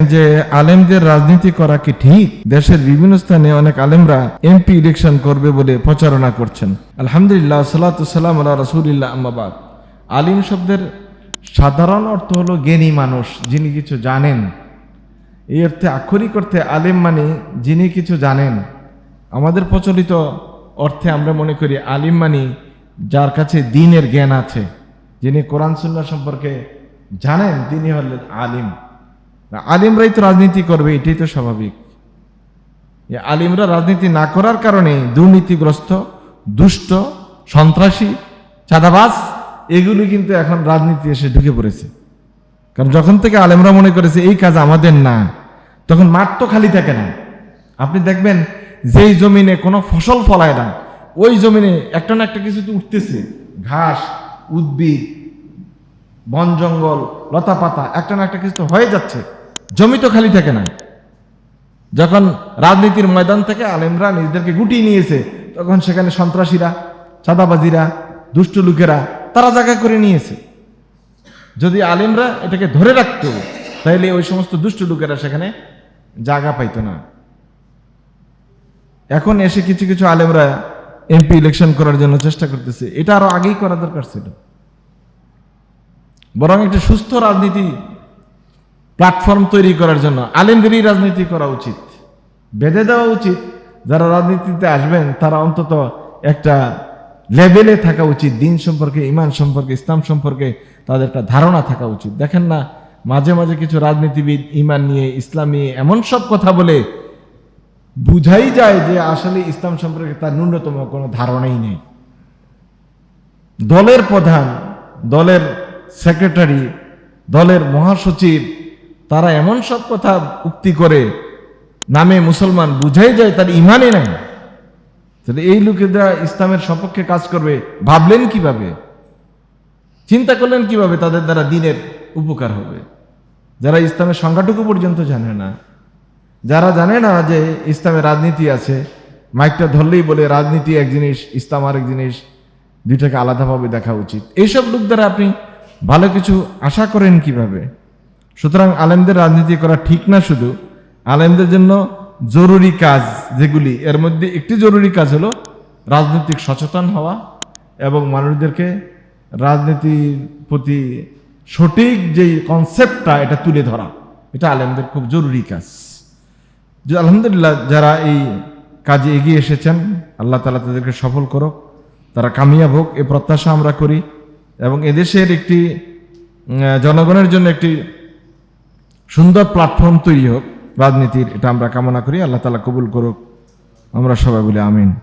যে আলেমদের রাজনীতি করা কি ঠিক? দেশের বিভিন্ন স্থানে অনেক আলেমরা এমপি ইলেকশন করবে বলে প্রচারণা করছেন। আলহামদুলিল্লাহ সাল্লাম আল্লাহ রসুলিল্লাহ আম্মাবাদ আলিম শব্দের সাধারণ অর্থ হলো জ্ঞানী মানুষ, যিনি কিছু জানেন। এই অর্থে আক্ষরিক অর্থে আলেম মানে যিনি কিছু জানেন। আমাদের প্রচলিত অর্থে আমরা মনে করি আলিম মানে যার কাছে দিনের জ্ঞান আছে। যিনি কোরআন, সুন্নাহ সম্পর্কে জানেন, তিনি হলেন আলিম। আলিমরাই তো রাজনীতি করবে, এটাই তো স্বাভাবিক। আলিমরা রাজনীতি না করার কারণে দুর্নীতিগ্রস্ত, দুষ্ট, সন্ত্রাসী চাঁদাবাস এগুলি কিন্তু এখন রাজনীতি এসে ঢুকে পড়েছে। কারণ যখন থেকে আলেমরা মনে করেছে, এই কাজ আমাদের না, তখন মাঠ তো খালি থাকে না। আপনি দেখবেন, যেই জমিনে কোনো ফসল ফলায় না, ওই জমিনে একটা না একটা কিছু তো উঠতেছে। ঘাস, উদ্ভিদ, বন জঙ্গল লতা পাতা একটা না একটা কিছু তো হয়ে যাচ্ছে। জমি তো খালি থাকে না যখন রাজনীতির ময়দান থেকে আলেমরা নিজেদেরকে গুটিয়ে নিয়েছে, তখন সেখানে সন্ত্রাসীরা, চাঁদাবাজিরা, দুষ্ট লোকেরা, তারা জায়গা করে নিয়েছে। যদি আলেমরা এটাকে ধরে রাখতো, তাহলে ওই সমস্ত দুষ্ট লোকেরা সেখানে জায়গা পাইতো না। এখন এসে কিছু কিছু আলেমরা এমপি ইলেকশন করার জন্য চেষ্টা করতেছে। এটা আরও আগেই করা দরকার ছিল। বরং একটা সুস্থ রাজনীতি প্ল্যাটফর্ম তৈরি করার জন্য। আলেমদেরই রাজনীতি করা উচিত। বেঁধে দেওয়া উচিত। যারা রাজনীতিতে আসবেন, তারা অন্তত একটা লেভেলে থাকা উচিত। দিন সম্পর্কে, ইমান সম্পর্কে, ইসলাম সম্পর্কে তাদের একটা ধারণা থাকা উচিত। দেখেন না, মাঝে মাঝে কিছু রাজনীতিবিদ ইমান নিয়ে, ইসলাম নিয়ে এমন সব কথা বলে, বুঝাই যায় যে আসলে ইসলাম সম্পর্কে তার ন্যূনতম কোনো ধারণাই নেই। দলের প্রধান, দলের সেক্রেটারি, দলের মহাসচিব তারা এমন সব কথা উক্তি করে, নামে মুসলমান বুঝাই যায়, তার ইমানে নাই। তাহলে এই লোকেরা ইসলামের সপক্ষে কাজ করবে, ভাবলেন কীভাবে? চিন্তা করলেন কীভাবে? তাদের দ্বারা দিনের উপকার হবে। যারা ইসলামের সংখ্যাটুকু পর্যন্ত জানে না, যারা জানে না যে ইসলামে রাজনীতি আছে, মাইকটা ধরলেই বলে, রাজনীতি এক জিনিস, ইসলাম আরেক জিনিস, দুইটাকে আলাদাভাবে দেখা উচিত। এইসব লোক দ্বারা আপনি ভালো কিছু আশা করেন কীভাবে? সুতরাং আলেমদের রাজনীতি করা ঠিক না শুধু, আলেমদের জন্য জরুরি কাজ যেগুলি, এর মধ্যে একটি জরুরি কাজ হলো রাজনৈতিক সচেতন হওয়া এবং মানুষদেরকে রাজনীতির প্রতি সঠিক যে কনসেপ্টটা এটা তুলে ধরা। এটা আলেমদের খুব জরুরি কাজ। যে আলহামদুলিল্লাহ, যারা এই কাজে এগিয়ে এসেছেন, আল্লাহ তালা তাদেরকে সফল করুক, তারা কামিয়াব হোক, এ প্রত্যাশা আমরা করি এবং এদেশের একটি জনগণের জন্য একটি সুন্দর প্ল্যাটফর্ম তৈরি হোক, রাজনীতির, এটা আমরা কামনা করি। আল্লাহ তালা কবুল করুক। আমরা সবাই বলি আমিন।